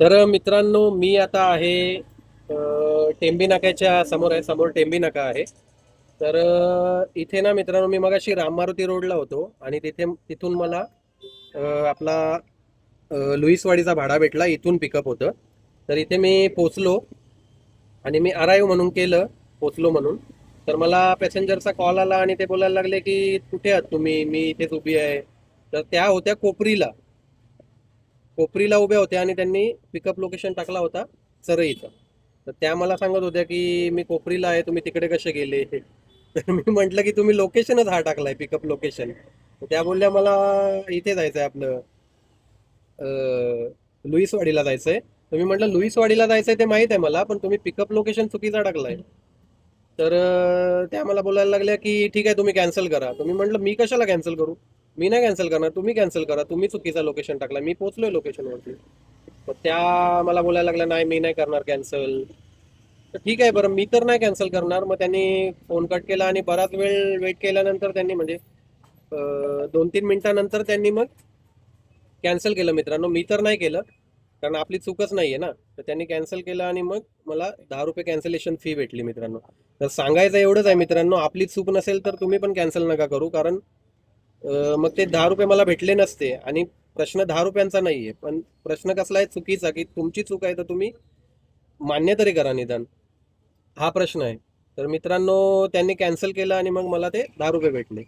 तर मित्रांनो मी आता आहे टेंबी नाक्याच्या समोर आहे समोर टेंबी नाका आहे. तर इथे ना मित्रांनो मी मगाशी राम मारुती रोडला होतो आणि तिथे तिथून मला आपला लुईसवाडीचा भाडा भेटला इथून पिकअप होतं. तर इथे मी पोचलो आणि मी अराईव्ह म्हणून केलं पोचलो म्हणून. तर मला पॅसेंजरचा कॉल आला आणि ते बोलायला लागले की कुठे आहात तुम्ही? मी इथेच उभी आहे. तर त्या होत्या कोपरीला. कोपरीला उभ्या होत्या आणि त्यांनी पिकअप लोकेशन टाकला होता चरईचं तर त्या मला सांगत होत्या की मी कोपरीला आहे तुम्ही तिकडे कसे गेले? तर मी म्हटलं की तुम्ही लोकेशनच हा टाकलाय पिकअप लोकेशन त्या बोलल्या मला इथे जायचंय आपलं अं, लुईसवाडीला जायचंय. तर मी म्हटलं लुईसवाडीला जायचंय ते माहीत आहे मला पण तुम्ही पिकअप लोकेशन चुकीचा टाकलाय. तर त्या मला बोलायला लागल्या की ठीक आहे तुम्ही कॅन्सल करा. तुम्ही म्हटलं मी कशाला कॅन्सल करू? मी नाही कॅन्सल करणार तुम्ही कॅन्सल करा तुम्ही चुकीचा लोकेशन टाकला मी पोहोचलोय लोकेशनवरती तर त्या मला बोलायला लागल्या नाही मी नाही करणार कॅन्सल तर ठीक आहे बरं मी तर नाही कॅन्सल करणार. मग त्यांनी फोन कट केला आणि बराच वेळ वेट केल्यानंतर त्यांनी म्हणजे दोन तीन मिनिटानंतर त्यांनी मग कॅन्सल केलं मित्रांनो. मी तर नाही केलं कारण आपली चूकच नाही आहे ना. तर त्यांनी कॅन्सल केलं आणि मग मला दहा रुपये कॅन्सलेशन फी भेटली मित्रांनो. तर सांगायचं एवढंच आहे मित्रांनो आपली चूक नसेल तर तुम्ही पण कॅन्सल नका करू कारण मग ते दहा रुपये मला भेटले नसते आणि प्रश्न दहा रुपयांचा नाही आहे पण प्रश्न कसला आहे चुकीचा की तुमची चूक आहे तर तुम्ही मान्य तरी करा निदान. हा प्रश्न आहे. तर मित्रांनो त्यांनी कॅन्सल केलं आणि मग मला ते दहा रुपये भेटले.